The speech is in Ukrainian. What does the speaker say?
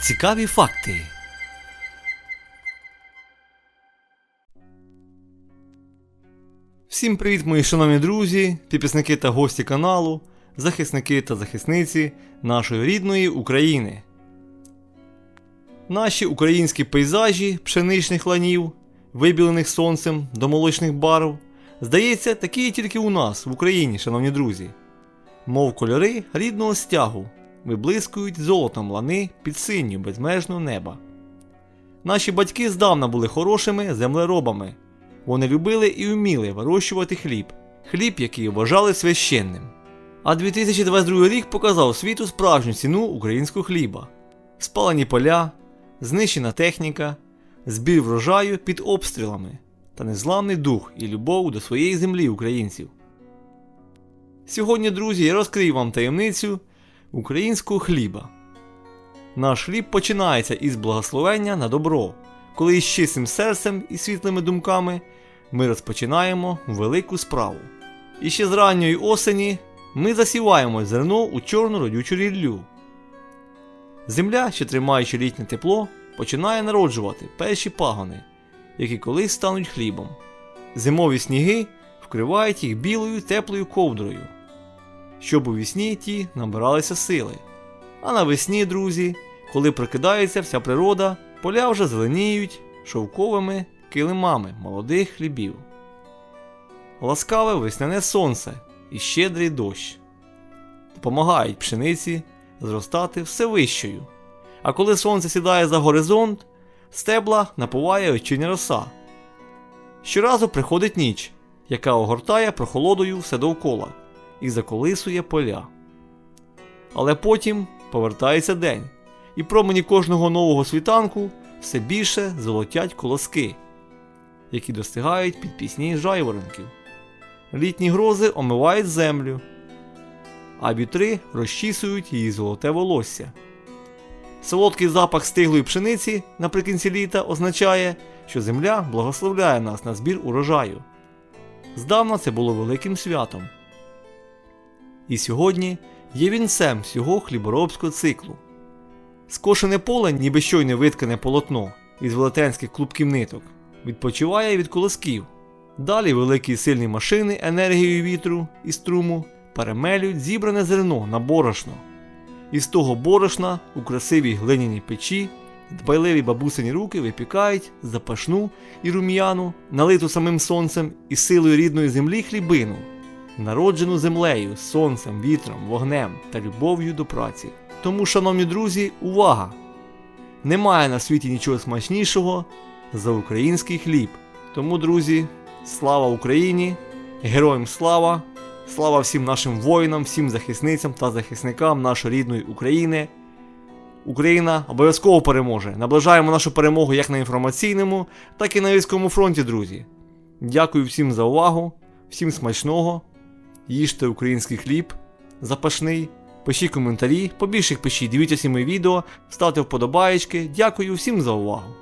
Цікаві факти. Всім привіт, мої шановні друзі, підписники та гості каналу, захисники та захисниці нашої рідної України. Наші українські пейзажі пшеничних ланів, вибілених сонцем до молочних барв, здається, такі є тільки у нас, в Україні, шановні друзі. Мов кольори рідного стягу, виблискують золотом лани під синю безмежного неба. Наші батьки здавна були хорошими землеробами. Вони любили і вміли вирощувати хліб, хліб, який вважали священним. А 2022 рік показав світу справжню ціну українського хліба: спалені поля, знищена техніка, збір врожаю під обстрілами та незламний дух і любов до своєї землі українців. Сьогодні, друзі, я розкрию вам таємницю українського хліба. Наш хліб починається із благословення на добро, коли із чистим серцем і світлими думками ми розпочинаємо велику справу. І ще з ранньої осені ми засіваємо зерно у чорну родючу ріллю. Земля, що тримаючи літнє тепло, починає народжувати перші пагони, які колись стануть хлібом. Зимові сніги вкривають їх білою теплою ковдрою, щоб у вісні ті набиралися сили. А навесні, друзі, коли прокидається вся природа, поля вже зеленіють шовковими килимами молодих хлібів. Ласкаве весняне сонце і щедрий дощ допомагають пшениці зростати все вищою. А коли сонце сідає за горизонт, стебла напуває вечірня роса. Щоразу приходить ніч, яка огортає прохолодою все довкола і заколисує поля. Але потім повертається день, і промені кожного нового світанку все більше золотять колоски, які достигають під пісні жайворонків. Літні грози омивають землю, а вітри розчісують її золоте волосся. Солодкий запах стиглої пшениці наприкінці літа означає, що земля благословляє нас на збір урожаю. Здавна це було великим святом. І сьогодні є вінцем всього хліборобського циклу. Скошене поле, ніби щойне виткане полотно із велетенських клубків ниток, відпочиває від колосків. Далі великі сильні машини енергією вітру і струму перемелюють зібране зерно на борошно. І з того борошна у красивій глиняній печі дбайливі бабусині руки випікають запашну і рум'яну, налиту самим сонцем і силою рідної землі хлібину, народжену землею, сонцем, вітром, вогнем та любов'ю до праці. Тому, шановні друзі, увага! Немає на світі нічого смачнішого за український хліб. Тому, друзі, слава Україні! Героям слава! Слава всім нашим воїнам, всім захисницям та захисникам нашої рідної України. Україна обов'язково переможе. Наближаємо нашу перемогу як на інформаційному, так і на військовому фронті, друзі. Дякую всім за увагу, всім смачного. Їжте український хліб, запашний. Пишіть коментарі, побільше їх пишіть, дивіться всі мої відео, ставте вподобаєчки. Дякую всім за увагу.